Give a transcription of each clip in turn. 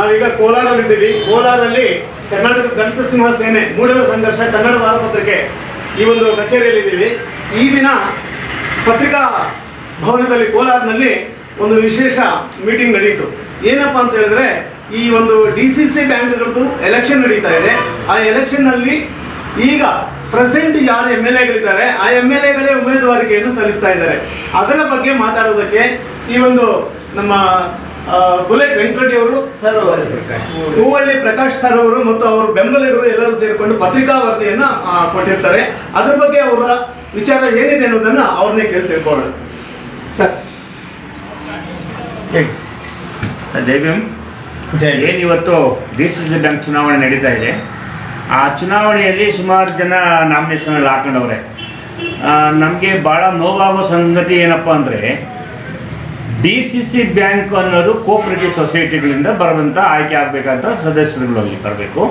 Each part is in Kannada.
ನಾವೀಗ ಕೋಲಾರಲ್ಲಿದ್ದೀವಿ. ಕೋಲಾರಲ್ಲಿ ಕರ್ನಾಟಕ ದಲಿತ ಸಿಂಹ ಸೇನೆ ಮೂಡಲ ಸಂಘರ್ಷ ಕನ್ನಡ ವಾರಪತ್ರಿಕೆ ಈ ಒಂದು ಕಚೇರಿಯಲ್ಲಿ ಇದ್ದೀವಿ ಈ ದಿನ ಪತ್ರಿಕಾ ಭವನದಲ್ಲಿ ಕೋಲಾರ್ನಲ್ಲಿ ಒಂದು ವಿಶೇಷ ಮೀಟಿಂಗ್ ನಡೆಯಿತು. ಏನಪ್ಪಾ ಅಂತ ಹೇಳಿದ್ರೆ, ಈ ಒಂದು ಡಿ ಸಿ ಸಿ ಬ್ಯಾಂಕ್ಗಳದ್ದು ಎಲೆಕ್ಷನ್ ನಡೀತಾ ಇದೆ. ಆ ಎಲೆಕ್ಷನ್ನಲ್ಲಿ ಈಗ ಪ್ರೆಸೆಂಟ್ ಯಾರು ಎಂ ಎಲ್ ಎಗಳಿದ್ದಾರೆ, ಆ ಎಂ ಎಲ್ ಎಗಳೇ ಉಮೇದುವಾರಿಕೆಯನ್ನು ಸಲ್ಲಿಸ್ತಾ ಇದ್ದಾರೆ. ಅದರ ಬಗ್ಗೆ ಮಾತಾಡೋದಕ್ಕೆ ಈ ಒಂದು ನಮ್ಮ ಬುಲೆಟ್ ವೆಂಕಟಿ ಅವರು ಸರ್ ಹೂವಳ್ಳಿ ಪ್ರಕಾಶ್ ಸರ್ ಅವರು ಮತ್ತು ಅವರ ಬೆಂಬಲಿಗರು ಎಲ್ಲರೂ ಸೇರಿಕೊಂಡು ಪತ್ರಿಕಾ ವರದಿಯನ್ನ ಕೊಟ್ಟಿರ್ತಾರೆ. ಅದ್ರ ಬಗ್ಗೆ ಅವರ ವಿಚಾರ ಏನಿದೆ ಅನ್ನೋದನ್ನ ಅವ್ರನ್ನೇ ಕೇಳಿ ತಿಳ್ಕೊಳ್ಳೋಣ. ಸರ್. ಸರ್ ಜೈ ಭೀಮ್. ಜೈ ಏನು ಇವತ್ತು ಡಿ ಸಿ ಸಿ ಬ್ಯಾಂಕ್ ಚುನಾವಣೆ ನಡೀತಾ ಇದೆ. ಆ ಚುನಾವಣೆಯಲ್ಲಿ ಸುಮಾರು ಜನ ನಾಮಿನೇಷನ್ ಹಾಕೊಂಡವ್ರೆ. ನಮಗೆ ಭಾಳ ನೋವಾಗೋ ಸಂಗತಿ ಏನಪ್ಪ ಅಂದರೆ ಡಿ ಸಿ ಸಿ ಬ್ಯಾಂಕ್ ಅನ್ನೋದು ಕೋಆಪರೇಟಿವ್ ಸೊಸೈಟಿಗಳಿಂದ ಬರುವಂಥ ಆಯ್ಕೆ ಆಗಬೇಕಂತ ಸದಸ್ಯರುಗಳಲ್ಲಿ ಬರಬೇಕು.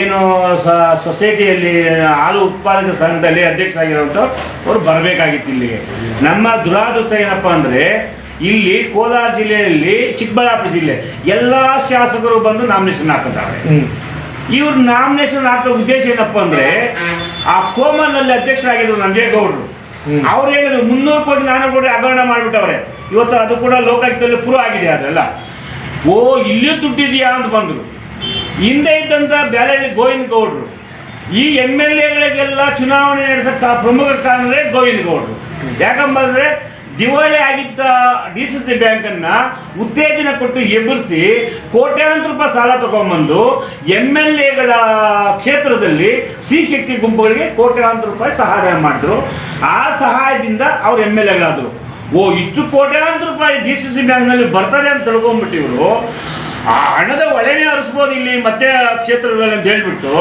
ಏನು ಸ ಸೊಸೈಟಿಯಲ್ಲಿ ಹಾಲು ಉತ್ಪಾದಕ ಸಂಘದಲ್ಲಿ ಅಧ್ಯಕ್ಷ ಅವರು ಅವ್ರು ಬರಬೇಕಾಗಿತ್ತು ಇಲ್ಲಿಗೆ. ನಮ್ಮ ದುರಾದೃಷ್ಟ ಏನಪ್ಪ ಅಂದರೆ ಇಲ್ಲಿ ಕೋಲಾರ ಜಿಲ್ಲೆಯಲ್ಲಿ ಚಿಕ್ಕಬಳ್ಳಾಪುರ ಜಿಲ್ಲೆ ಎಲ್ಲ ಶಾಸಕರು ಬಂದು ನಾಮಿನೇಷನ್ ಹಾಕುತ್ತಾರೆ. ಇವ್ರು ನಾಮಿನೇಷನ್ ಹಾಕೋ ಉದ್ದೇಶ ಏನಪ್ಪ ಅಂದರೆ ಆ ಕೋಮನಲ್ಲಿ ಅಧ್ಯಕ್ಷರಾಗಿದ್ದರು ನಂಜೇಗೌಡರು. ಅವ್ರು ಹೇಳಿದ್ರು, ಮುನ್ನೂರು ಕೋಟಿ ನಾನೂರು ಕೋಟಿ ಹಗರಣ ಮಾಡಿಬಿಟ್ಟವ್ರೆ. ಇವತ್ತು ಅದು ಕೂಡ ಲೋಕಾಯುಕ್ತದಲ್ಲಿ ಫ್ರೂ ಆಗಿದೆ ಅದೆಲ್ಲ ಓ, ಇಲ್ಲೂ ದುಡ್ಡಿದೆಯಾ ಅಂತ ಬಂದರು. ಹಿಂದೆ ಇದ್ದಂಥ ಬ್ಯಾಲೆ ಗೋವಿಂದ ಗೌಡರು. ಈ ಎಂ ಎಲ್ ಎಗಳಿಗೆಲ್ಲ ಚುನಾವಣೆ ನಡೆಸಕ್ಕೆ ಪ್ರಮುಖ ಕಾರಣರೇ ಗೋವಿಂದ ಗೌಡರು. ಯಾಕಂಬಂದ್ರೆ ದಿವಾಳಿ ಆಗಿದ್ದ ಡಿ ಸಿ ಸಿ ಬ್ಯಾಂಕನ್ನು ಉತ್ತೇಜನ ಕೊಟ್ಟು ಎಬ್ಬರಿಸಿ ಕೋಟ್ಯಾಂತರ ರೂಪಾಯಿ ಸಾಲ ತಗೊಂಬಂದು ಎಂ ಎಲ್ ಎಗಳ ಕ್ಷೇತ್ರದಲ್ಲಿ ಸಿ ಶಕ್ತಿ ಗುಂಪುಗಳಿಗೆ ಕೋಟ್ಯಾಂತರ ರೂಪಾಯಿ ಸಹಾಯ ಮಾಡಿದ್ರು. ಆ ಸಹಾಯದಿಂದ ಅವ್ರು ಎಂ ಎಲ್ ಎಗಳಾದರು ಓ, ಇಷ್ಟು ಕೋಟ್ಯಾಂತರ ರೂಪಾಯಿ ಡಿ ಸಿ ಸಿ ಬ್ಯಾಂಕ್ನಲ್ಲಿ ಬರ್ತದೆ ಅಂತ ತಿಳ್ಕೊಂಬಿಟ್ಟಿವರು ಆ ಹಣದ ಒಳೆನೇ ಹರಿಸ್ಬೋದು ಇಲ್ಲಿ ಮತ್ತೆ ಕ್ಷೇತ್ರಗಳಲ್ಲಿ ಅಂತ ಹೇಳ್ಬಿಟ್ಟು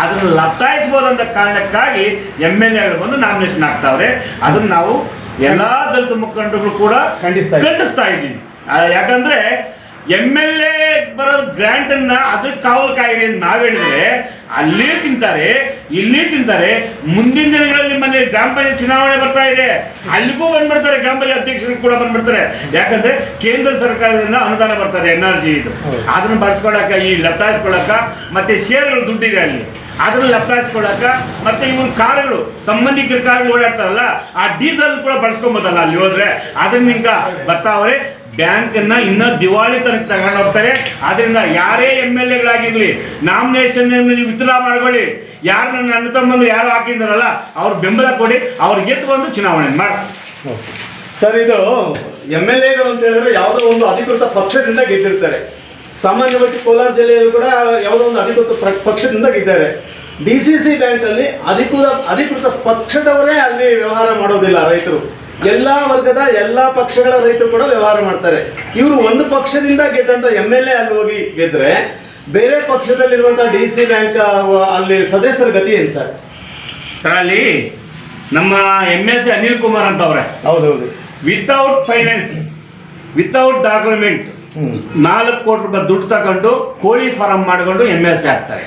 ಅದನ್ನು ಲಪ್ತಾಯಿಸ್ಬೋದಂತ ಕಾರಣಕ್ಕಾಗಿ ಎಂ ಎಲ್ ಎಗಳು ಬಂದು ನಾಮಿನೇಷನ್ ಆಗ್ತಾವ್ರೆ. ಅದನ್ನು ನಾವು ಎಲ್ಲ ದಲಿತ ಮುಖಂಡರುಗಳು ಕೂಡ ಖಂಡಿಸ್ತಾ ಇದ್ದೀವಿ. ಖಂಡಿಸ್ತಾ ಇದ್ದೀವಿ ಆ, ಯಾಕಂದ್ರೆ ಎಂ ಎಲ್ ಎ ಬರೋ ಗ್ರ್ಯಾಂಟನ್ನ ಅದಕ್ಕೆ ಕಾವಲು ಕಾಯಿರಿ ಅಂತ ನಾವ್ ಹೇಳಿದ್ರೆ ಅಲ್ಲಿ ತಿಂತಾರೆ ಇಲ್ಲಿ ತಿಂತಾರೆ ಮುಂದಿನ ದಿನಗಳಲ್ಲಿ ಮನೆ ಗ್ರಾಮ ಪಂಚಾಯತ್ ಚುನಾವಣೆ ಬರ್ತಾ ಇದೆ. ಅಲ್ಲಿಗೂ ಬಂದ್ಬಿಡ್ತಾರೆ ಗ್ರಾಮ ಪಂಚಾಯತ್ ಅಧ್ಯಕ್ಷರು ಕೂಡ ಬಂದ್ಬಿಡ್ತಾರೆ. ಯಾಕಂದ್ರೆ ಕೇಂದ್ರ ಸರ್ಕಾರದಿಂದ ಅನುದಾನ ಬರ್ತಾರೆ ಎನ್ ಆರ್ ಜಿ ಇದು ಅದನ್ನು ಅದನ್ನ ಬಳಸ್ಕೊಳಕ ಈ ಲಪ್ಟಾಯಿಸ್ಕೊಳಕ ಮತ್ತೆ ಶೇರ್ಗಳು ದುಡ್ಡಿದೆ ಅಲ್ಲಿ. ಅದನ್ನ ಲಪ್ಟಾಯಿಸ್ಕೊಳಕ ಮತ್ತೆ ಇವ್ರ ಕಾರುಗಳು, ಸಂಬಂಧಿಕರ ಕಾರುಗಳು ಓಡಾಡ್ತಾರಲ್ಲ, ಆ ಡೀಸೆಲ್ ಕೂಡ ಬಳಸ್ಕೊಬೋದಲ್ಲ ಅಲ್ಲಿ ಹೋದ್ರೆ. ಅದನ್ನ ಈಗ ಬರ್ತಾವ್ರೆ ಬ್ಯಾಂಕನ್ನ ಇನ್ನ ದಿವಾಳಿ ತನಕ ತಗೊಂಡು ಹೋಗ್ತಾರೆ. ಆದ್ರಿಂದ ಯಾರೇ ಎಂ ಎಲ್ ಎಗಳಾಗಿರ್ಲಿ ನಾಮಿನೇಷನ್ ನೀವು ವಿತ್ಡ್ರಾ ಮಾಡ್ಕೊಳ್ಳಿ. ಯಾರು ನನ್ನ ಅಣ್ಣ ತಮ್ಮಂದು ಯಾರು ಹಾಕಿದಾರಲ್ಲ, ಅವ್ರ ಬೆಂಬಲ ಕೊಡಿ, ಅವ್ರು ಗೆದ್ದು ಬಂದು ಚುನಾವಣೆ ಮಾಡಿ ಸರ್, ಇದು ಎಂ ಎಲ್ ಎಗಳು ಅಂತ ಹೇಳಿದ್ರೆ ಯಾವುದೋ ಒಂದು ಅಧಿಕೃತ ಪಕ್ಷದಿಂದ ಗೆದ್ದಿರ್ತಾರೆ. ಸಾಮಾನ್ಯವಾಗಿ ಕೋಲಾರ ಜಿಲ್ಲೆಯಲ್ಲೂ ಕೂಡ ಯಾವುದೋ ಒಂದು ಅಧಿಕೃತ ಪಕ್ಷದಿಂದ ಗೆದ್ದಾರೆ ಡಿ ಸಿ ಸಿ ಬ್ಯಾಂಕಲ್ಲಿ ಅಧಿಕೃತ ಅಧಿಕೃತ ಪಕ್ಷದವರೇ ಅಲ್ಲಿ ವ್ಯವಹಾರ ಮಾಡೋದಿಲ್ಲ ರೈತರು. ಎಲ್ಲ ವರ್ಗದ ಎಲ್ಲ ಪಕ್ಷಗಳ ರೈತರು ಕೂಡ ವ್ಯವಹಾರ ಮಾಡ್ತಾರೆ. ಇವರು ಒಂದು ಪಕ್ಷದಿಂದ ಗೆದ್ದಂತ ಎಂ ಎಲ್ ಎ ಅಲ್ಲಿ ಹೋಗಿ ಗೆದ್ರೆ ಬೇರೆ ಪಕ್ಷದಲ್ಲಿರುವಂತಹ ಡಿ ಸಿ ಬ್ಯಾಂಕ್ ಅಲ್ಲಿ ಸದಸ್ಯರ ಗತಿ ಏನು ಸರ್? ಸರ್ ಅಲ್ಲಿ ನಮ್ಮ M S C Anil Kumar ಅಂತ ಅವ್ರೆ ಹೌದೌದು. Without finance without document. ನಾಲ್ಕು ಕೋಟಿ ರೂಪಾಯಿ ದುಡ್ಡು ತಗೊಂಡು ಕೋಳಿ ಫಾರಂ ಮಾಡ್ಕೊಂಡು ಎಂ ಎಲ್ ಸಿ ಆಗ್ತಾರೆ.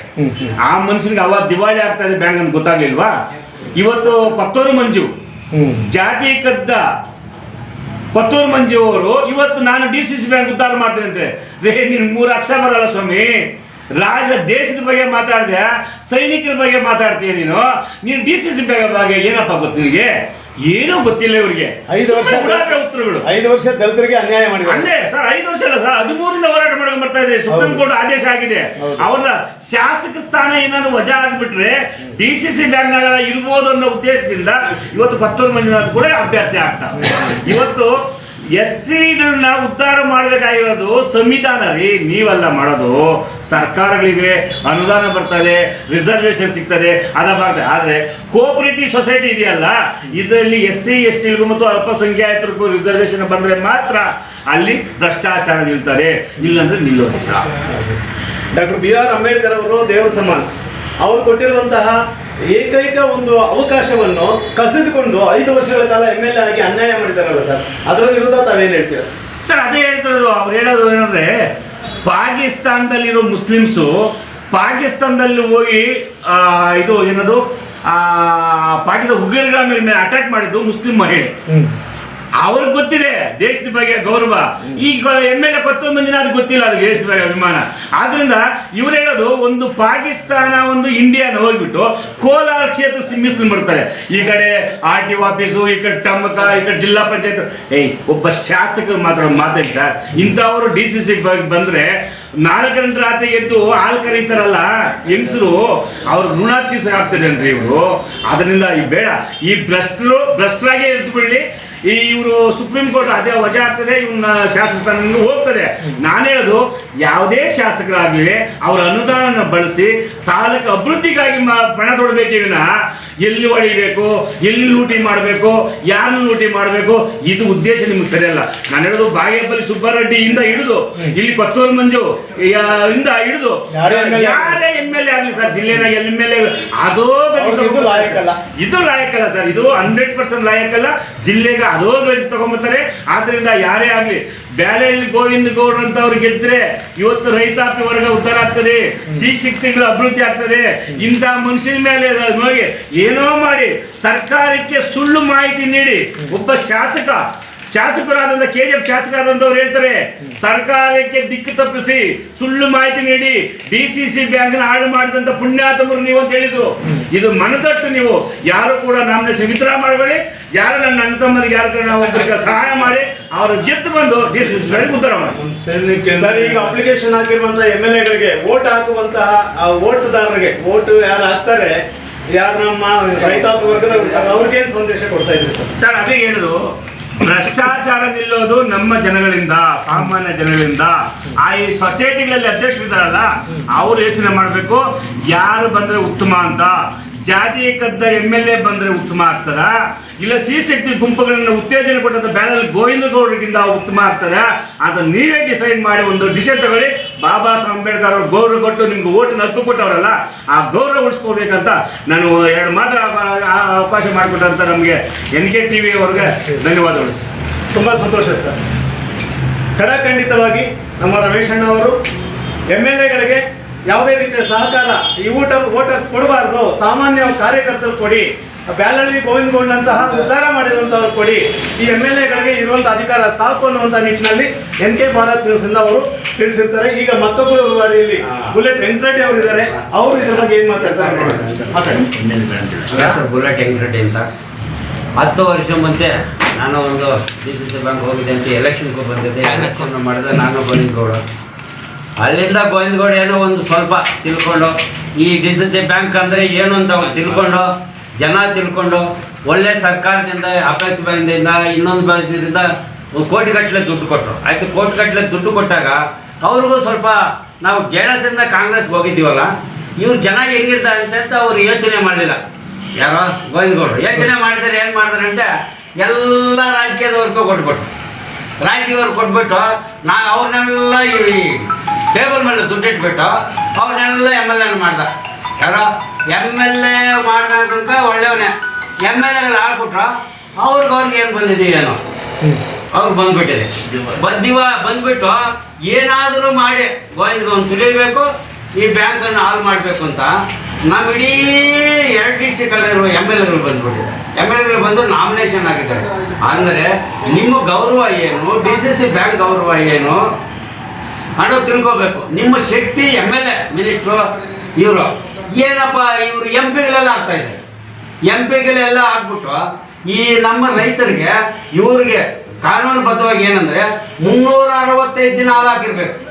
ಆ ಮನುಷ್ಯನಿಗೆ ಅವಾಗ ದಿವಾಳಿ ಆಗ್ತಾ ಇದೆ ಬ್ಯಾಂಕ್ ಅಂತ ಗೊತ್ತಾಗ್ಲಿಲ್ವಾ? ಇವತ್ತು ಕೊತ್ತೂರು ಮಂಜು, ಜಾತಿ ಕದ್ದ ಕೊತ್ತೂರು ಮಂಜು ಅವರು ಇವತ್ತು ನಾನು ಡಿ ಸಿ ಸಿ ಬ್ಯಾಂಕ್ ಉದ್ಧಾರ ಮಾಡ್ತೀನಿ ಅಂತೆ. ರೇ, ನೀನು ಮೂರು ಅಕ್ಷರ ಬರಲ್ಲ ಸ್ವಾಮಿ. ರಾಜ ದೇಶದ ಬಗ್ಗೆ ಮಾತಾಡಿದೆ, ಸೈನಿಕರ ಬಗ್ಗೆ ಮಾತಾಡ್ತೀಯ ನೀನು? ನೀನು ಡಿ ಸಿ ಸಿ ಬ್ಯಾಂಕ್ ಬಗ್ಗೆ ಏನಪ್ಪ ಗೊತ್ತು ನಿನಗೆ? ಏನೂ ಗೊತ್ತಿಲ್ಲ ಇವರಿಗೆ. ಐದು ವರ್ಷ ಉತ್ತರಗಳು. ಐದು ವರ್ಷ ದಲಿತರಿಗೆ ಅನ್ಯಾಯ ಮಾಡಿದ್ದಾರೆ. ಅಲ್ಲೇ ಸರ್ ಐದು ವರ್ಷ ಅಲ್ಲ ಸರ್ ಹದಿಮೂರಿಂದ ಹೋರಾಟ ಮಾಡ್ಕೊಂಡು ಬರ್ತಾ ಇದ್ರೆ. ಸುಪ್ರೀಂ ಕೋರ್ಟ್ ಆದೇಶ ಆಗಿದೆ. ಅವ್ರನ್ನ ಶಾಸಕ ಸ್ಥಾನ ಏನಾದ್ರು ವಜಾ ಆಗಿಬಿಟ್ರೆ ಡಿ ಸಿ ಸಿ ಬ್ಯಾಂಕ್ನಾಗ ಇರ್ಬೋದು ಅನ್ನೋ ಉದ್ದೇಶದಿಂದ ಇವತ್ತು ಪತ್ತೂರು ಮಂಜುನಾಥ್ ಕೂಡ ಅಭ್ಯರ್ಥಿ ಆಗ್ತಾರೆ. ಇವತ್ತು ಎಸ್ ಸಿಗಳನ್ನ ಉದ್ಧಾರ ಮಾಡಬೇಕಾಗಿರೋದು ಸಂವಿಧಾನ ರೀ ನೀವೆಲ್ಲ ಮಾಡೋದು. ಸರ್ಕಾರಗಳಿವೆ ಅನುದಾನ ಬರ್ತದೆ, ರಿಸರ್ವೇಷನ್ ಸಿಗ್ತದೆ, ಅದ ಬರ್ತದೆ ಆದರೆ ಕೋಆಪರೇಟಿವ್ ಸೊಸೈಟಿ ಇದೆಯಲ್ಲ, ಇದರಲ್ಲಿ ಎಸ್ ಸಿ, ಎಸ್ ಟಿಗೂ ಮತ್ತು ಅಲ್ಪಸಂಖ್ಯಾತರಿಗೂ ರಿಸರ್ವೇಷನ್ ಬಂದರೆ ಮಾತ್ರ ಅಲ್ಲಿ ಭ್ರಷ್ಟಾಚಾರ ನಿಲ್ತಾರೆ. ಇಲ್ಲಂದ್ರೆ ನಿಲ್ಲೋದಿಲ್ಲ. ಡಾಕ್ಟರ್ ಬಿ ಆರ್ ಅಂಬೇಡ್ಕರ್ ಅವರು ದೇವರ ಸಮಾನ. ಅವರು ಕೊಟ್ಟಿರುವಂತಹ ಏಕೈಕ ಒಂದು ಅವಕಾಶವನ್ನು ಕಸಿದುಕೊಂಡು ಐದು ವರ್ಷಗಳ ಕಾಲ ಎಂ ಎಲ್ ಎ ಆಗಿ ಅನ್ಯಾಯ ಮಾಡಿದಾರಲ್ಲ ಸರ್? ಅದರ ವಿರುದ್ಧ ತಾವೇನು ಹೇಳ್ತೀರಾ? ಸರ್ ಅದೇ ಹೇಳ್ತಿರೋದು ಅವ್ರು ಹೇಳೋದು ಏನಂದ್ರೆ ಪಾಕಿಸ್ತಾನದಲ್ಲಿರೋ ಮುಸ್ಲಿಮ್ಸು ಪಾಕಿಸ್ತಾನದಲ್ಲಿ ಹೋಗಿ ಇದು ಏನದು ಆ, ಪಾಕಿಸ್ತಾನ ಉಗ್ರಗಾಮಿ ಮೇಲೆ ಅಟ್ಯಾಕ್ ಮಾಡಿದ್ದು ಮುಸ್ಲಿಂ ಮಹಿಳೆ. ಅವ್ರಿಗೆ ಗೊತ್ತಿದೆ ದೇಶದ ಬಗ್ಗೆ ಗೌರವ. ಈಗ ಎಂ ಎಲ್ ಎ ಕೊತ್ತೂರು ಅದು ಗೊತ್ತಿಲ್ಲ ಅದು ದೇಶದ ಬಗ್ಗೆ ಅಭಿಮಾನ. ಆದ್ರಿಂದ ಇವ್ರು ಹೇಳೋದು ಒಂದು ಪಾಕಿಸ್ತಾನ ಒಂದು ಇಂಡಿಯಾನ ಹೋಗ್ಬಿಟ್ಟು ಕೋಲಾರ ಕ್ಷೇತ್ರ ಮೀಸಲು ಬರ್ತಾರೆ ಈ ಕಡೆ ಆರ್ ಟಿ ಆಫೀಸು ಈ ಕಡೆ ಟಮಕ ಈ ಕಡೆ ಜಿಲ್ಲಾ ಪಂಚಾಯತ್. ಏಯ್ ಒಬ್ಬ ಶಾಸಕರು ಮಾತ್ರ ಮಾತಾಡಿ ಸರ್. ಇಂಥವರು ಡಿ ಸಿ ಸಿ ಬಂದ್ರೆ ನಾಲ್ಕು ರಾತ್ರಿ ಎದ್ದು ಹಾಲು ಕರೀತಾರಲ್ಲ ಹೆಂಗಸರು? ಅವ್ರ ಋಣ ತೀರ್ಸಾಗ್ತದೇನ್ರಿ ಇವರು? ಅದರಿಂದ ಈ ಬೇಡ. ಈ ಭ್ರಷ್ಟರು, ಭ್ರಷ್ಟರಾಗೇ ಬಿಡಲಿ ಈ ಇವರು ಸುಪ್ರೀಂ ಕೋರ್ಟ್ ಅದೇ ವಜಾ ಆಗ್ತದೆ ಇವನ್ನ ಶಾಸಕಸ್ಥಾನದಿಂದ ಹೋಗ್ತದೆ. ನಾನು ಹೇಳೋದು, ಯಾವುದೇ ಶಾಸಕರಾಗಲಿ ಅವರ ಅನುದಾನನ ಬಳಸಿ ತಾಲೂಕು ಅಭಿವೃದ್ಧಿಗಾಗಿ ಪಣ ಇವನ್ನ ಎಲ್ಲಿ ಹೊಡಿಬೇಕು ಎಲ್ಲಿ ಲೂಟಿ ಮಾಡಬೇಕು ಯಾರನ್ನು ಲೂಟಿ ಮಾಡಬೇಕು, ಇದು ಉದ್ದೇಶ ನಿಮ್ಗೆ ಸರಿಯಲ್ಲ. ನಾನು ಹೇಳೋದು ಬಾಗೇಪಲ್ಲಿ ಸುಬ್ಬಾರೆಡ್ಡಿಯಿಂದ ಹಿಡಿದು, ಇಲ್ಲಿ ಕೊತ್ತೂರು ಮಂಜು ಇಂದ ಹಿಡಿದು ಯಾರೇ ಎಂ ಎಲ್ ಎ ಆಗಲಿ. ಸರ್ ಜಿಲ್ಲೆನ ಎಂ ಎಲ್ ಎ ಅದೋ ಇದು ಲಾಯಕಲ್ಲ ಸರ್. ಇದು ಹಂಡ್ರೆಡ್ ಪರ್ಸೆಂಟ್ ಲಾಯಕಲ್ಲ ಜಿಲ್ಲೆಗೆ ಅದೋ ಗತಿ ತಗೊಂಬರ್ತಾರೆ. ಆದ್ರಿಂದ ಯಾರೇ ಆಗಲಿ ಬ್ಯಾಲೆಯಲ್ಲಿ ಗೋವಿಂದ ಗೌಡ್ರ ಅಂತ ಅವ್ರು ಗೆದ್ರೆ ಇವತ್ತು ರೈತಾಪಿ ವರ್ಗ ಉದ್ಧಾರ ಆಗ್ತದೆ. ಶಿಕ್ಷಕಗಳು ಅಭಿವೃದ್ಧಿ ಆಗ್ತದೆ. ಇಂಥ ಮನುಷ್ಯನ ಮೇಲೆ ನೋಡಿ ಏನೋ ಮಾಡಿ ಸರ್ಕಾರಕ್ಕೆ ಸುಳ್ಳು ಮಾಹಿತಿ ನೀಡಿ ಒಬ್ಬ ಶಾಸಕ ಶಾಸಕರಾದಂಥ ಕೆ ಜಿ ಎಫ್ ಶಾಸಕರಾದಂಥವ್ರು ಹೇಳ್ತಾರೆ ಸರ್ಕಾರಕ್ಕೆ ದಿಕ್ಕು ತಪ್ಪಿಸಿ ಸುಳ್ಳು ಮಾಹಿತಿ ನೀಡಿ ಡಿ ಸಿ ಸಿ ಬ್ಯಾಂಕ್ನ ಹಾಳು ಮಾಡಿದಂಥ ಪುಣ್ಯಾತಮರು ನೀವು ಅಂತ ಹೇಳಿದ್ರು. ಇದು ಮನದಟ್ಟು ನೀವು. ಯಾರು ಕೂಡ ನಾಮಿನೇಷನ್ ವಿತ್ಡ್ರಾ ಮಾಡಬೇಡಿ. ಯಾರು ನನ್ನ ಅಣ್ಣ ತಮ್ಮರಿಗೆ ಯಾರು ನಾವು ಒಬ್ಬರಿಗೆ ಸಹಾಯ ಮಾಡಿ ಅವರು ಗೆದ್ದು ಬಂದು ಡಿ ಸಿ ಸಿ ಬ್ಯಾಂಕ್ ಉತ್ತರ ಮಾಡಿ ಸರ್ ಈಗ ಅಪ್ಲಿಕೇಶನ್ ಹಾಕಿರುವಂತಹ ಎಂ ಎಲ್ ಎಗಳಿಗೆ ವೋಟ್ ಹಾಕುವಂತಹ ಆ ವೋಟ್ದಾರರಿಗೆ ವೋಟ್ ಯಾರು ಹಾಕ್ತಾರೆ ಯಾರು ನಮ್ಮ ರೈತಾಪಿ ವರ್ಗದ ಅವ್ರಿಗೇನು ಸಂದೇಶ ಕೊಡ್ತಾ ಇದ್ರಿ ಸರ್? ಸರ್ ಅದೇ ಹೇಳುದು. ಭ್ರಷ್ಟಾಚಾರ ನಿಲ್ಲೋದು ನಮ್ಮ ಜನಗಳಿಂದ, ಸಾಮಾನ್ಯ ಜನಗಳಿಂದ. ಆ ಈ ಸೊಸೈಟಿಗಳಲ್ಲಿ ಅಧ್ಯಕ್ಷರಿದ್ದಾರಲ್ಲ ಅವ್ರು ಯೋಚನೆ ಮಾಡಬೇಕು, ಯಾರು ಬಂದ್ರೆ ಉತ್ತಮ ಅಂತ. ಜಾತಿ ಕದ್ದ ಎಂ ಎಲ್ ಎ ಬಂದ್ರೆ ಉತ್ತಮ ಆಗ್ತದ? ಇಲ್ಲ ಸಿ ಶಕ್ತಿ ಗುಂಪುಗಳನ್ನು ಉತ್ತೇಜನ ಕೊಟ್ಟಂತ ಬ್ಯಾನಲ್ ಗೋವಿಂದ ಗೌಡರಿಗಿಂತ ಉತ್ತಮ ಆಗ್ತದ? ಅದನ್ನ ನೀವೇ ಡಿಸೈಡ್ ಮಾಡಿ ಒಂದು ಡಿಸಿಷನ್ ತಗೊಳ್ಳಿ. ಬಾಬಾ ಸಾಹೇಬ್ ಅಂಬೇಡ್ಕರ್ ಅವರು ಗೌರವ ಕೊಟ್ಟು ನಿಮ್ಗೆ ಓಟಿನ ಹಕ್ಕು ಕೊಟ್ಟವರಲ್ಲ, ಆ ಗೌರವ ಉಳಿಸ್ಕೋಬೇಕಂತ ನಾನು ಎರಡು ಮಾತ್ರ ಅವಕಾಶ ಮಾಡಿಕೊಟ್ಟಂತ ನಮಗೆ ಎನ್ ಕೆ ಟಿ ವಿ ಅವ್ರಿಗೆ ಧನ್ಯವಾದಗಳು ಸರ್. ತುಂಬಾ ಸಂತೋಷ ಸರ್. ಖಡಖಂಡಿತವಾಗಿ ನಮ್ಮ ರಮೇಶ್ ಅಣ್ಣ ಅವರು ಎಂ ಎಲ್ ಎಗಳಿಗೆ ಯಾವುದೇ ರೀತಿಯ ಸಹಕಾರ ಈ ವೋಟರ್ ವೋಟರ್ಸ್ ಕೊಡಬಾರ್ದು, ಸಾಮಾನ್ಯ ಕಾರ್ಯಕರ್ತರು ಕೊಡಿ. ಬ್ಯಾಲಳ್ಳಿ ಗೋವಿಂದ ಗೌಡ್ನಂತಹ ಉದ್ಧಾರ ಮಾಡಿರುವಂತವ್ರು ಕೊಡಿ. ಈ ಎಂ ಎಲ್ ಎಗಳಿಗೆ ಇರುವಂತ ಅಧಿಕಾರ ಸಾಕು ಅನ್ನುವಂತ ನಿಟ್ಟಿನಲ್ಲಿ ಎನ್ ಕೆ ಭಾರತ್ ನ್ಯೂಸ್ ಇಂದ ಅವರು ತಿಳಿಸಿರ್ತಾರೆ. ಈಗ ಮತ್ತೊಬ್ಬರು ಇಲ್ಲಿ ಬುಲೆಟ್ ವೆಂಕಟರೆಡ್ಡಿ ಅವರು ಇದ್ದಾರೆ ಅವರು ಇದ್ರ ಬಗ್ಗೆ ಏನ್ ಮಾತಾಡ್ತಾರೆ ಬುಲೆಟ್ ವೆಂಕಟರೆಡ್ಡಿ ಅಂತ. ಹತ್ತು ವರ್ಷ ಮುಂದೆ ನಾನು ಒಂದು ಡಿ ಸಿ ಸಿ ಬ್ಯಾಂಕ್ ಹೋಗಿದ್ದೆ ಅಂತ ಎಲೆಕ್ಷನ್ಗೂ ಬಂದಿದ್ದೆ. ಎಲೆಕ್ಷನ್ ಮಾಡಿದೆ ನಾನು ಗೋವಿಂದಗೌಡ. ಅಲ್ಲಿಂದ ಗೋವಿಂದಗೌಡ ಏನೋ ಒಂದು ಸ್ವಲ್ಪ ತಿಳ್ಕೊಂಡು ಈ ಡಿ ಸಿ ಸಿ ಬ್ಯಾಂಕ್ ಅಂದರೆ ಏನು ಅಂತ ಅವ್ರು ತಿಳ್ಕೊಂಡು ಜನ ತಿಳ್ಕೊಂಡು ಒಳ್ಳೆ ಸರ್ಕಾರದಿಂದ ಅಪೆಕ್ಸ್ ಬ್ಯಾಂಕಿಂದ ಇನ್ನೊಂದು ಕೋಟಿ ಕೋಟಿಗಟ್ಟಲೆ ದುಡ್ಡು ಕೊಟ್ಟರು ಆಯಿತು, ಕೋಟಿಗಟ್ಟಲೆ ದುಡ್ಡು ಕೊಟ್ಟಾಗ ಅವ್ರಿಗೂ ಸ್ವಲ್ಪ ನಾವು ಜೆ ಡಿ ಎಸ್ಸಿಂದ ಕಾಂಗ್ರೆಸ್ಗೆ ಹೋಗಿದ್ದೀವಲ್ಲ, ಇವ್ರು ಜನ ಹೆಂಗಿರ್ತಾರೆ ಅಂತ ಅವ್ರು ಯೋಚನೆ ಮಾಡಲಿಲ್ಲ. ಯಾರೋ ಗೋವಿಂದಗೌಡರು ಯೋಚನೆ ಮಾಡಿದರೆ ಏನು ಮಾಡಿದ್ರೆ ಅಂತ ಎಲ್ಲ ರಾಜಕೀಯದವ್ರಿಗೂ ಕೊಟ್ಬಿಟ್ರು. ರಾಜಕೀಯವ್ರಿಗೆ ಕೊಟ್ಬಿಟ್ಟು ನಾ ಅವ್ರನ್ನೆಲ್ಲ ಈ ಟೇಬಲ್ ಮೇಲೆ ದುಡ್ಡಿಟ್ಬಿಟ್ಟು ಅವ್ರನ್ನೆಲ್ಲ ಎಂ ಎಲ್ ಎನ್ ಮಾಡ್ದ. ಯಾರೋ ಎಂ ಎಲ್ ಎ ಮಾಡಿದ ತನಕ ಒಳ್ಳೆಯವನೇ. ಎಂ ಎಲ್ ಎಗಳು ಆಡ್ಬಿಟ್ರು ಅವ್ರಿಗೆ ಅವ್ರಿಗೆ ಏನು ಬಂದಿದೆ ಏನೋ ಅವ್ರು ಬಂದ್ಬಿಟ್ಟಿದೆ. ಬಂದಿವ ಬಂದ್ಬಿಟ್ಟು ಏನಾದರೂ ಮಾಡಿ ಗೋವಿಂದ ಒಂದು ತುಳಿಬೇಕು ಈ ಬ್ಯಾಂಕನ್ನು ಹಾಳು ಮಾಡಬೇಕು ಅಂತ ನಮ್ಮ ಇಡೀ ಎರಡು ಡಿಸ್ಟಿಕಲ್ಲಿರುವ ಎಂ ಎಲ್ ಎಗಳು ಬಂದ್ಬಿಟ್ಟಿದೆ. ಎಂ ಎಲ್ ಎಗಳು ಬಂದು ನಾಮಿನೇಷನ್ ಆಗಿದ್ದಾರೆ. ಅಂದರೆ ನಿಮ್ಮ ಗೌರವ ಏನು? ಡಿ ಸಿ ಸಿ ಬ್ಯಾಂಕ್ ಗೌರವ ಏನು? ಅನ್ನೋದು ತಿಳ್ಕೊಬೇಕು. ನಿಮ್ಮ ಶಕ್ತಿ ಎಂ ಎಲ್ ಎ ಮಿನಿಸ್ಟ್ರು ಇವರು. ಏನಪ್ಪ ಇವರು ಎಂ ಪಿಗಳೆಲ್ಲ ಆಗ್ತಾ ಇದೆ ಎಂ ಪಿಗಳೆಲ್ಲ ಆಗ್ಬಿಟ್ಟು ಈ ನಮ್ಮ ರೈತರಿಗೆ ಇವ್ರಿಗೆ ಕಾನೂನುಬದ್ಧವಾಗಿ ಏನಂದ್ರೆ ಮುನ್ನೂರ ಅರವತ್ತೈದು ದಿನ ಹಾಲು ಹಾಕಿರ್ಬೇಕು.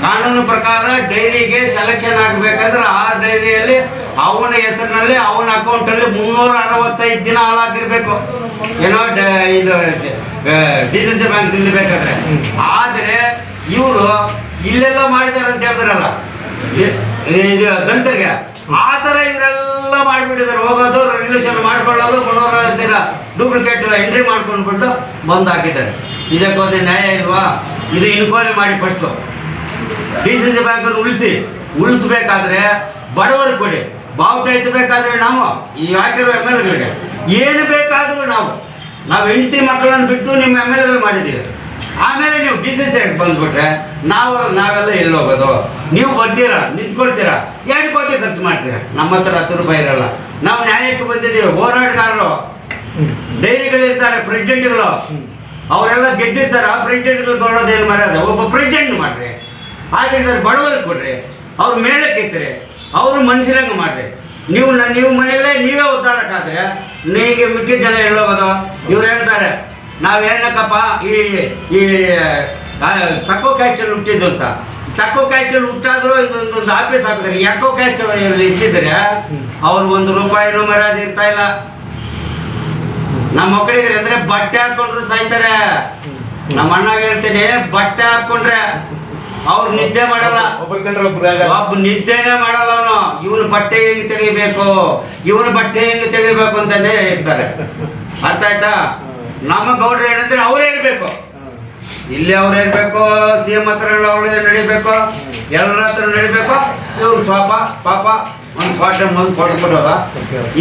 ಕಾನೂನು ಪ್ರಕಾರ ಡೈರಿಗೆ ಸೆಲೆಕ್ಷನ್ ಆಗಬೇಕಾದ್ರೆ ಆ ಡೈರಿಯಲ್ಲಿ ಅವನ ಹೆಸರಿನಲ್ಲಿ ಅವನ ಅಕೌಂಟಲ್ಲಿ ಮುನ್ನೂರ ಅರವತ್ತೈದು ದಿನ ಹಾಲು ಹಾಕಿರ್ಬೇಕು. ಏನೋ ಡ- ಇದು ಡಿ ಸಿ ಸಿ ಬ್ಯಾಂಕ್ ಬೇಕಾದ್ರೆ. ಆದರೆ ಇವರು ಇಲ್ಲೆಲ್ಲ ಮಾಡಿದಾರೆ ಅಂತ ಹೇಳ್ತಾರಲ್ಲ. ಇದು ದಲಿತರಿಗೆ ಆ ಥರ ಇವರೆಲ್ಲ ಮಾಡಿಬಿಟ್ಟಿದ್ದಾರೆ. ಹೋಗೋದು ರೆಗ್ಯುಲೇಷನ್ ಮಾಡ್ಕೊಳ್ಳೋದು ಕೊಡೋರು ಡೂಪ್ಲಿಕೇಟ್ ಎಂಟ್ರಿ ಮಾಡ್ಕೊಂಡ್ಬಿಟ್ಟು ಬಂದ್ ಹಾಕಿದ್ದಾರೆ ಇದಕ್ಕೆ ಹೋದ್ರೆ ನ್ಯಾಯ ಇಲ್ವಾ? ಇದು ಇನ್ಕ್ವೈರಿ ಮಾಡಿ ಫಸ್ಟು ಡಿ ಸಿ ಸಿ ಬ್ಯಾಂಕನ್ನು ಉಳಿಸಿ. ಉಳಿಸ್ಬೇಕಾದ್ರೆ ಬಡವರು ಕೊಡಿ. ಬಾವುಟ ಎತ್ತಬೇಕಾದ್ರೆ ನಾವು, ಈ ಹಾಕಿರೋ ಎಂ ಎಲ್ ಎಗಳಿಗೆ ಏನು ಬೇಕಾದರೂ ನಾವು. ನಾವು ಹೆಂಡತಿ ಮಕ್ಕಳನ್ನು ಬಿಟ್ಟು ನಿಮ್ಮ ಎಂ ಎಲ್ ಎಗಳು ಮಾಡಿದ್ದೀವಿ. ಆಮೇಲೆ ನೀವು ಡಿ ಸಿ ಸಿ ಬಂದ್ಬಿಟ್ರೆ ನಾವು ನಾವೆಲ್ಲ ಎಲ್ಲಿ ಹೋಗೋದು? ನೀವು ಬರ್ತೀರಾ? ನಿಂತ್ಕೊಳ್ತೀರಾ? ಎರಡು ಕೋಟಿ ಖರ್ಚು ಮಾಡ್ತೀರಾ? ನಮ್ಮ ಹತ್ರ ಹತ್ತು ರೂಪಾಯಿ ಇರಲ್ಲ. ನಾವು ನ್ಯಾಯಕ್ಕೆ ಬಂದಿದ್ದೀವಿ. ಹೋರಾಟಗಾರರು. ಡೈರಿಗಳಿರ್ತಾರೆ ಪ್ರೆಸಿಡೆಂಟ್ಗಳು ಅವರೆಲ್ಲ ಗೆದ್ದಿರ್ತಾರೆ. ಆ ಪ್ರೆಸಿಡೆಂಟ್ಗಳು ಬರೋದೇನು ಒಬ್ಬ ಪ್ರೆಸಿಡೆಂಟ್ ಮಾಡ್ರಿ ಆಗಿರ್ತಾರೆ ಬಡವರಿಗೆ ಕೊಡ್ರಿ. ಅವ್ರ ಮೇಳಕ್ಕೆ ಎತ್ತರಿ ಅವರು ಮನುಷ್ಯರಂಗೆ ಮಾಡ್ರಿ ನೀವು ನೀವು ಮನೆಗಳೇ ನೀವೇ ಒದ್ದಾಡಕ್ಕಾದ್ರೆ ನೀಗೆ ಮಿಕ್ಕಿದ ಜನ ಹೇಳೋಗೋದು ಇವ್ರು ಹೇಳ್ತಾರೆ ನಾವೇನಕ್ಕಪ್ಪ ಈ ಈ ತಕ್ಕೋ ಕ್ಯಾಸ್ಟಲ್ಲಿ ಹುಟ್ಟಿದ್ದು ಅಂತ ತಕ್ಕೋ ಕ್ಯಾಸ್ಟಲ್ಲಿ ಹುಟ್ಟಾದರೂ ಇದೊಂದೊಂದು ಆಫೀಸ್ ಹಾಕಿದ್ರೆ ಯಾಕೋ ಕ್ಯಾಸ್ಟಲ್ಲಿ ಇಟ್ಟಿದ್ರೆ ಅವ್ರು ಒಂದು ರೂಪಾಯಿನೂ ಮರ್ಯಾದೆ ಇರ್ತಾ ಇಲ್ಲ. ನಮ್ಮ ಮಕ್ಕಳಿದ್ರೆ ಅಂದ್ರೆ ಬಟ್ಟೆ ಹಾಕೊಂಡ್ರು ಸಾಯ್ತಾರೆ. ನಮ್ಮ ಅಣ್ಣಗೆ ಹೇಳ್ತೀನಿ ಬಟ್ಟೆ ಹಾಕೊಂಡ್ರೆ ಅವ್ರು ನಿದ್ದೆ ಮಾಡಲ್ಲ. ಒಬ್ಬ ನಿದ್ದೆನೇ ಮಾಡಲ್ಲ ಅವನು. ಇವನು ಬಟ್ಟೆ ಹೆಂಗೆ ತೆಗಿಬೇಕು? ಇವನು ಬಟ್ಟೆ ಹೆಂಗೆ ತೆಗಿಬೇಕು ಅಂತಾನೆ ಇರ್ತಾರೆ ಅರ್ಥ ಆಯ್ತಾ? ನಮ್ಮ ಗೌಡ್ರು ಏನಂದ್ರೆ ಅವರೇ ಇರ್ಬೇಕು. ಇಲ್ಲಿ ಅವ್ರು ಇರ್ಬೇಕು ಸಿ ಎಂ ಹತ್ರ ಅವ್ರದೇ ನಡಿಬೇಕು ಎಲ್ಲರ ಹತ್ರ ನಡಿಬೇಕು. ಇವ್ರು ಸ್ವಾಪ ಪಾಪ ಒಂದು ಕ್ವಾರ್ಟರ್ ಒಂದು ಕೊಟ್ಬಿಡೋದ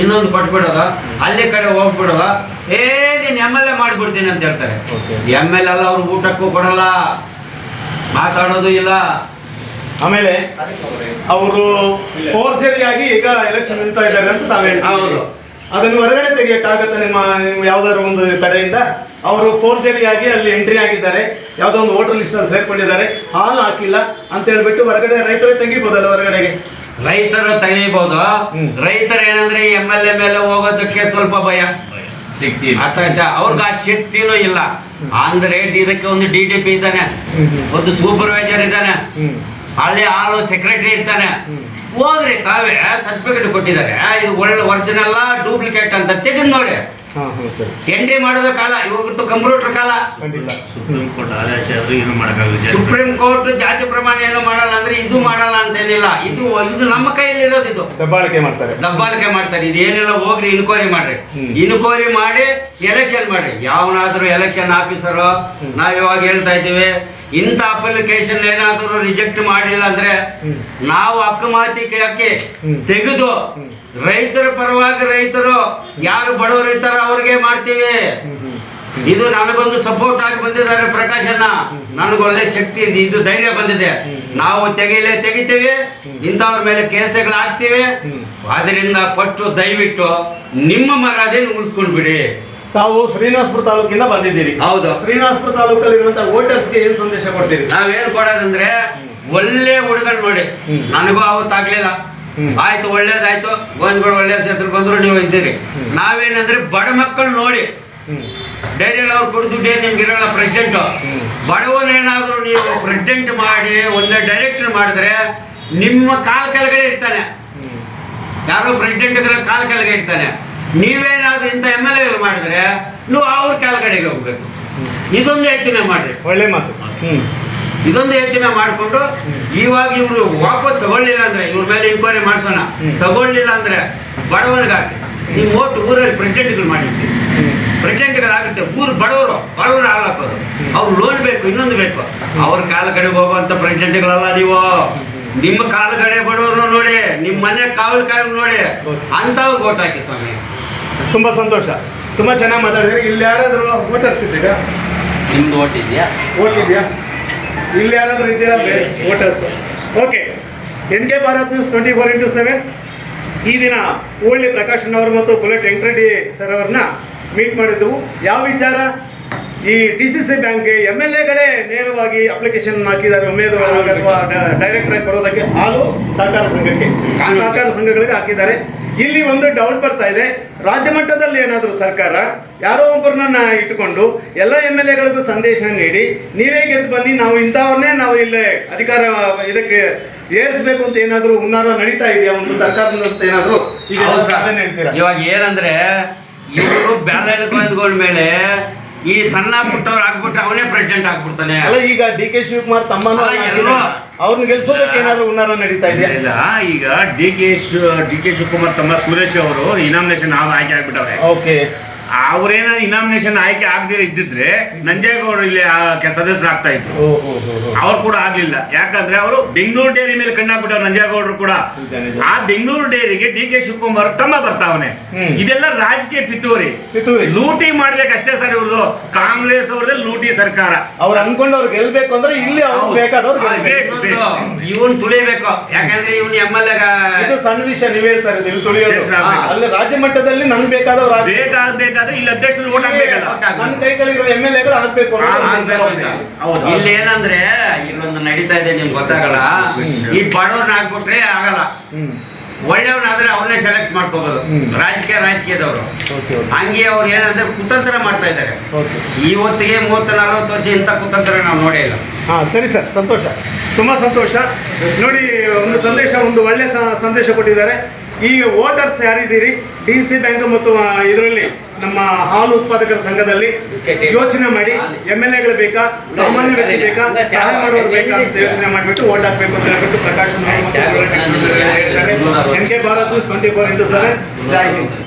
ಇನ್ನೊಂದು ಕೊಟ್ಬಿಡೋದ ಅಲ್ಲಿ ಕಡೆ ಹೋಗ್ಬಿಡೋದ. ಏ ನೀನು ಎಂ ಎಲ್ ಎ ಮಾಡ್ಬಿಡ್ತೀನಿ ಅಂತ ಹೇಳ್ತಾರೆ. ಎಂ ಎಲ್ ಎಲ್ಲ ಅವ್ರು ಊಟಕ್ಕೂ ಕೊಡಲ್ಲ. ಮಾತಾಡೋದು ಇಲ್ಲ. ಆಮೇಲೆ ಅವರು ಫೋರ್ಜರಿಯಾಗಿ ಈಗ ಎಲೆಕ್ಷನ್ ನಿಲ್ತಾ ಇದ್ದಾರೆ ಅಂತ ತಾವು ಹೇಳ್ತೀವಿ ಹೌದು. ಅದನ್ನು ಹೊರಗಡೆ ತೆಗಿಯಕ್ಕಾಗತ್ತೆ ನಿಮ್ಮ ನಿಮ್ಮ ಯಾವ್ದಾದ್ರು ಒಂದು ಕಡೆಯಿಂದ. ಅವರು ಫೋರ್ಜರಿಯಾಗಿ ಅಲ್ಲಿ ಎಂಟ್ರಿ ಆಗಿದ್ದಾರೆ. ಯಾವುದೋ ಒಂದು ವೋಟರ್ ಲಿಸ್ಟ್ ಅಲ್ಲಿ ಸೇರ್ಕೊಂಡಿದ್ದಾರೆ. ಹಾಲು ಹಾಕಿಲ್ಲ ಅಂತ ಹೇಳ್ಬಿಟ್ಟು ಹೊರಗಡೆ ರೈತರೇ ತೆಗಿಬೋದಲ್ಲ ಹೊರಗಡೆಗೆ? ರೈತರು ತೆಗಿಬಹುದು. ರೈತರು ಏನಂದ್ರೆ ಎಂ ಎಲ್ ಎ ಮೇಲೆ ಹೋಗೋದಕ್ಕೆ ಸ್ವಲ್ಪ ಭಯ. ಶಕ್ತಿ ಅವ್ರಿಗೆ ಆ ಶಕ್ತಿನೂ ಇಲ್ಲ. ಅಂದ್ರೆ ಇದಕ್ಕೆ ಒಂದು ಡಿ ಡಿ ಪಿ ಇದ್ದಾನೆ. ಒಂದು ಸೂಪರ್ವೈಸರ್ ಇದ್ದಾನೆ. ಅಲ್ಲಿ ಹಾಲು ಸೆಕ್ರೆಟರಿ ಇರ್ತಾನೆ. ಹೋಗ್ರಿ ತಾವೇ ಸರ್ಟಿಫಿಕೇಟ್ ಕೊಟ್ಟಿದ್ದಾರೆ. ಇದು ಒಳ್ಳೆ ಒರಿಜಿನಲ್ಲ ಡೂಪ್ಲಿಕೇಟ್ ಅಂತ ತೆಗೆದು ನೋಡಿ. ಹಾ ಹಾ ಸರಿ. ಎಂಟ್ರಿ ಮಾಡೋದ ಕಾಲ ಇವತ್ತು ಕಂಪ್ಯೂಟರ್ ಕಾಲ. ಸುಪ್ರೀಂ ಕೋರ್ಟ್ ಆದೇಶ ಆದ್ರೂ ಏನು ಮಾಡೋಕ್ಕಾಗಲ್ಲ ಸುಪ್ರೀಂ ಕೋರ್ಟ್ ಜಾತಿ ಪ್ರಮಾಣ ಏನು ಮಾಡಲ್ಲ ಅಂದ್ರೆ ಇದು ಮಾಡಲ್ಲ ಅಂತ ಏನಿಲ್ಲ ಇದು ಇದು ನಮ್ಮ ಕೈಯಲ್ಲಿ ಇರೋದು ಇದು. ದಬ್ಬಾಳಿಕೆ ಮಾಡ್ತಾರೆ. ದಬ್ಬಾಳಿಕೆ ಮಾಡ್ತಾರೆ. ಇದು ಏನಿಲ್ಲ ಹೋಗ್ರಿ ಇನ್ಕ್ವೈರಿ ಮಾಡ್ರಿ. ಇನ್ಕ್ವೈರಿ ಮಾಡಿ ಎಲೆಕ್ಷನ್ ಮಾಡಿ ಯಾವನಾದ್ರೂ ಎಲೆಕ್ಷನ್ ಆಫೀಸರು ನಾವ್ ಇವಾಗ ಹೇಳ್ತಾ ಇದ್ದೀವಿ ಇಂಥ ಅಪ್ಲಿಕೇಶನ್ ಏನಾದರೂ ರಿಜೆಕ್ಟ್ ಮಾಡಿಲ್ಲ ಅಂದ್ರೆ ನಾವು ಅಕ್ಕಮಾತಿ ಕೇಳಕ್ಕೆ. ತೆಗೆದು ರೈತರ ಪರವಾಗಿ ರೈತರು ಯಾರು ಬಡವರು ಇರ್ತಾರೋ ಅವ್ರಿಗೆ ಮಾಡ್ತೀವಿ. ಇದು ನನಗೊಂದು ಸಪೋರ್ಟ್ ಆಗಿ ಬಂದಿದ್ದಾರೆ ಪ್ರಕಾಶಣ್ಣ. ನನಗೆ ಒಳ್ಳೆ ಶಕ್ತಿ ಇದೆ ಇದು ಧೈರ್ಯ ಬಂದಿದೆ. ನಾವು ತೆಗೆಯಲೇ ತೆಗಿತೇವೆ. ಇಂಥವ್ರ ಮೇಲೆ ಕೇಸುಗಳು ಹಾಕ್ತೀವಿ. ಅದರಿಂದ ಫಸ್ಟ್ ದಯವಿಟ್ಟು ನಿಮ್ಮ ಮರಾದೇನು ಉಳಿಸ್ಕೊಂಡು ಬಿಡಿ ತಾವು ಶ್ರೀನಿವಾಸಪುರ ತಾಲೂಕಿಂದ ಬಂದಿದ್ದೀರಿ. ಹೌದು. ಶ್ರೀನಿವಾಸಪುರ ತಾಲೂಕಲ್ಲಿ ಇರುವಂತಹ ವೋಟರ್ಸ್ಗೆ ಏನ್ ಸಂದೇಶ ಕೊಡ್ತೀರಿ? ನಾವೇನು ಕೊಡೋದಂದ್ರೆ ಒಳ್ಳೆ ಹುಡುಗರು ನೋಡಿ. ನನಗೂ ಅವತ್ತಾಗ್ಲಿಲ್ಲ. ಆಯ್ತು ಒಳ್ಳೇದಾಯ್ತು. ಗೋವಿಂದಗೌಡ ಒಳ್ಳೆ ಹೆಸರು ಬಂದ್ರು ನೀವು ಇದ್ದೀರಿ. ನಾವೇನಂದ್ರೆ ಬಡ ಮಕ್ಕಳು ನೋಡಿ. ಡೈರಿಯಲ್ಲಿ ಅವ್ರು ಕೊಡು ದುಡ್ಡೇ ನಿಮ್ಗೆ ಇರೋಲ್ಲ ಪ್ರೆಸಿಡೆಂಟು. ಬಡವನೇನಾದರೂ ನೀವು ಪ್ರೆಸಿಡೆಂಟ್ ಮಾಡಿ ಒಳ್ಳೆ ಡೈರೆಕ್ಟರ್ ಮಾಡಿದ್ರೆ ನಿಮ್ಮ ಕಾಲ್ ಕೆಳಗಡೆ ಇರ್ತಾನೆ. ಯಾರೋ ಪ್ರೆಸಿಡೆಂಟ್ ಕಾಲ್ ಕೆಳಗೆ ಇರ್ತಾನೆ. ನೀವೇನಾದ್ರೂ ಇಂಥ ಎಂ ಎಲ್ ಎಗಳು ಮಾಡಿದ್ರೆ ನೀವು ಅವ್ರ ಕೆಳಗಡೆಗೆ ಹೋಗ್ಬೇಕು. ಇದೊಂದು ಯೋಚನೆ ಮಾಡ್ರಿ. ಒಳ್ಳೆ ಮಾತು. ಇದೊಂದು ಯೋಚನೆ ಮಾಡಿಕೊಂಡು ಇವಾಗ ಇವರು ವಾಪಸ್ ತಗೊಳ್ಳಿಲ್ಲ ಅಂದ್ರೆ ಇವ್ರ ಮೇಲೆ ಇನ್ಕ್ವೈರಿ ಮಾಡಿಸೋಣ. ತಗೊಳ್ಳಿಲ್ಲ ಅಂದ್ರೆ ಬಡವರಿಗಾಗಿ ನೀವು ಓಟ್ ಊರಲ್ಲಿ ಪ್ರೆಸಿಡೆಂಟ್ಗಳು ಮಾಡಿರ್ತೀವಿ ಪ್ರೆಸಿಡೆಂಟ್ಗಳಾಗುತ್ತೆ ಊರು ಬಡವರು ಬಡವರು ಹಾಳಾಕೋದು ಅವ್ರು ಲೋನ್ ಬೇಕು ಇನ್ನೊಂದು ಬೇಕು. ಅವ್ರ ಕಾಲ ಕಡೆ ಹೋಗುವಂತ ಪ್ರೆಸಿಡೆಂಟ್ಗಳಲ್ಲ ನೀವು. ನಿಮ್ಮ ಕಾಲ ಕಡೆ ಬಡವರು ನೋಡಿ ನಿಮ್ಮ ಮನೆ ಕಾವಲು ಕಾಯಿ ನೋಡಿ ಅಂಥವು ಓಟ್ ಹಾಕಿ ಸ್ವಾಮಿ. ತುಂಬಾ ಸಂತೋಷ. ತುಂಬಾ ಚೆನ್ನಾಗಿ ಮಾತಾಡಿದ್ರಿ. ಇಲ್ಲಿ ಯಾರಾದರೂ ವೋಟರ್ಸ್ ಇದ್ದೀರಾ? ನಿಮ್ದು ಓಟ್ ಇದೆಯಾ? ಓಟ್ ಇದೆಯಾ? ಇಲ್ಲಿ ಯಾರಾದರೂ ಇದ್ದೀರಾ? Voters okay N K Bharat news twenty four into seven ಈ ದಿನ ಓಳ್ಳಿ ಪ್ರಕಾಶ್ ಅವರು ಮತ್ತು ಬುಲೆಟ್ ವೆಂಕಟರೆಡ್ಡಿ ಸರ್ ಅವ್ರನ್ನ ಮೀಟ್ ಮಾಡಿದ್ದೆವು. ಯಾವ ವಿಚಾರ? ಈ ಡಿ ಸಿ ಸಿ ಬ್ಯಾಂಕ್ಗೆ ಎಂ ಎಲ್ ಎಗಳೇ ನೇರವಾಗಿ ಅಪ್ಲಿಕೇಶನ್ ಹಾಕಿದ್ದಾರೆ. ಉಮೇದುವಾರಾಗಿ ಅಥವಾ ಡೈರೆಕ್ಟರ್ ಆಗಿ ಬರೋದಕ್ಕೆ ಹಾಲು ಸಹಕಾರ ಸಂಘಕ್ಕೆ. ಸಹಕಾರ ಸಂಘಗಳಿಗೆ ಹಾಕಿದ್ದಾರೆ. ಇಲ್ಲಿ ಒಂದು ಡೌಟ್ ಬರ್ತಾ ಇದೆ. ರಾಜ್ಯ ಮಟ್ಟದಲ್ಲಿ ಏನಾದರೂ ಸರ್ಕಾರ ಯಾರೋ ಒಬ್ಬರನ್ನ ಇಟ್ಟುಕೊಂಡು ಎಲ್ಲ ಎಂ ಎಲ್ ಎಗಳಿಗೂ ಸಂದೇಶ ನೀಡಿ ನೀವೇ ಗೆದ್ದು ಬನ್ನಿ ನಾವು ಇಂಥವ್ರನ್ನೇ ನಾವು ಇಲ್ಲಿ ಅಧಿಕಾರ ಇದಕ್ಕೆ ಏರಿಸಬೇಕು ಅಂತ ಏನಾದರೂ ಹುನ್ನಾರ ನಡೀತಾ ಇದೆಯಾ ಒಂದು ಸರ್ಕಾರದಿಂದ ಏನಾದರೂ ಈಗ. ಸಾಧನೆ ಹೇಳ್ತೀರಾ ಇವಾಗ ಏನಂದ್ರೆ ಇವರು ಬ್ಯಾಲೆಟ್ ಮೇಲೆ ಈ ಸಣ್ಣ ಪುಟ್ಟವ್ರು ಆಗ್ಬಿಟ್ಟು ಅವನೇ ಪ್ರೆಸಿಡೆಂಟ್ ಆಗ್ಬಿಡ್ತಾನೆ. ಅಲ್ಲ ಈಗ ಡಿ ಕೆ ಶಿವಕುಮಾರ್ ತಮ್ಮನ. ಅವ್ರನ್ನ ಗೆಲ್ಸೋದಕ್ಕೆ ಏನಾದರೂ ಹುನ್ನಾರ ನಡೀತಾ ಇದೆ? ಇಲ್ಲ ಈಗ D K D K Shivakumar ತಮ್ಮ ಸುರೇಶ್ ಅವರು ಇನಾಮಿನೇಷನ್ ಆಯ್ಕೆ ಆಗ್ಬಿಟ್ಟವ್ರೆ. ಓಕೆ ಅವ್ರೇನ ಇನಾಮಿನೇಷನ್ ಆಯ್ಕೆ ಆಗದಿರ ಇದ್ದಿದ್ರೆ ನಂಜೇಗೌಡರು ಇಲ್ಲಿ ಸದಸ್ಯರಾಗ್ತಾ ಇದ್ರು ಅವ್ರು ಕೂಡ ಆಗ್ಲಿಲ್ಲ ಯಾಕಂದ್ರೆ ಅವರು ಬೆಂಗಳೂರು ಡೇರಿ ಮೇಲೆ ಕಣ್ಣಾಕ್ಬಿಟ್ಟವ್ರು ನಂಜೇಗೌಡರು ಕೂಡ. ಆ ಬೆಂಗಳೂರು ಡೇರಿಗೆ ಡಿ ಕೆ ಶಿವಕುಮಾರ್ ತಮ್ಮ ಬರ್ತಾವನೆ. ಇದೆಲ್ಲ ರಾಜಕೀಯ ಪಿತೂರಿ. ಲೂಟಿ ಮಾಡ್ಬೇಕಷ್ಟೇ ಸರ್ ಇವ್ರದ್ದು ಕಾಂಗ್ರೆಸ್ ಅವ್ರದ್ದು ಲೂಟಿ ಸರ್ಕಾರ ಅವ್ರು ಅನ್ಕೊಂಡವ್ರು ಗೆಲ್ಬೇಕು ಅಂದ್ರೆ ಇಲ್ಲಿ ಅವ್ರು. ಬೇಕಾದವ್ರು. ಇವನ್ ತುಳಿಬೇಕು ಯಾಕಂದ್ರೆ ಇವನ್ ಎಂ ಎಲ್ ಇದು ಸಣ್ಣ ವಿಷಯ ನೀವ್ ಹೇಳ್ತಾ ಇರೋದು ಇಲ್ಲಿ ತುಳಿಯೋದು Yes, ರಾಮ್. ಅಲ್ಲಿ ರಾಜ್ಯ ಮಟ್ಟದಲ್ಲಿ ನನ್ಗೆ ಬೇಕಾದವ್ರು. ಬೇಕಾಗ್ಬೇಕು ಆಗ್ಬೇಕಾದ್ರೆ ಇಲ್ಲಿ ಅಧ್ಯಕ್ಷರು ಓಟ್ ಆಗ್ಬೇಕಲ್ಲ ನನ್ನ ಎಂ ಎಲ್ ಎಗಳು ಹಾಕ್ಬೇಕು ಹಾ, ಆಗ್ಬೇಕು ಹೌದು. ಇಲ್ಲಿ ಏನಂದ್ರೆ ಇಲ್ಲೊಂದು ನಡೀತಾ ಇದೆ ನಿಮ್ಗೆ ಗೊತ್ತಾಗಲ್ಲ. ಈ ಬಡವ್ರನ್ನ ಹಾಕ್ಬಿಟ್ರೆ ಆಗಲ್ಲ. ಒಳ್ಳೆಯವನಾದ್ರೆ ಅವ್ರನ್ನೇ ಸೆಲೆಕ್ಟ್ ಮಾಡ್ಕೋಬಹುದು ರಾಜಕೀಯ ರಾಜಕೀಯದವರು. ಹಂಗೆ ಅವ್ರು ಏನಂದ್ರೆ ಕುತಂತ್ರ ಮಾಡ್ತಾ ಇದ್ದಾರೆ. ಈ ಇವತ್ತಿಗೆ ಮೂವತ್ತು ನಲವತ್ತು ವರ್ಷ ಇಂಥ ಕುತಂತ್ರ ನಾವು ನೋಡೇ ಇಲ್ಲ. ಹಾಂ ಸರಿ ಸರ್ ಸಂತೋಷ. ತುಂಬಾ ಸಂತೋಷ. ನೋಡಿ ಒಂದು ಸಂದೇಶ ಒಂದು ಒಳ್ಳೆ ಸಂದೇಶ ಕೊಟ್ಟಿದ್ದಾರೆ. ಈ ವೋಟರ್ಸ್ ಯಾರಿದ್ದೀರಿ? ಡಿ ಸಿ ಬ್ಯಾಂಕ್ ಮತ್ತು ಇದರಲ್ಲಿ ನಮ್ಮ ಹಾಲು ಉತ್ಪಾದಕರ ಸಂಘದಲ್ಲಿ ಯೋಚನೆ ಮಾಡಿ ಎಂ ಎಲ್ ಎಗಳು ಬೇಕಾ? ಸಾಮಾನ್ಯ ವ್ಯಕ್ತಿ ಬೇಕಾ? ಸಹಾಯ ಮಾಡೋರು ಬೇಕಾ ಅಂತ ಯೋಚನೆ ಮಾಡಿಬಿಟ್ಟು ವೋಟ್ ಹಾಕ್ಬೇಕು ಅಂತ ಹೇಳ್ಬಿಟ್ಟು Prakash N K Bharat twenty four into seven Jai Hind.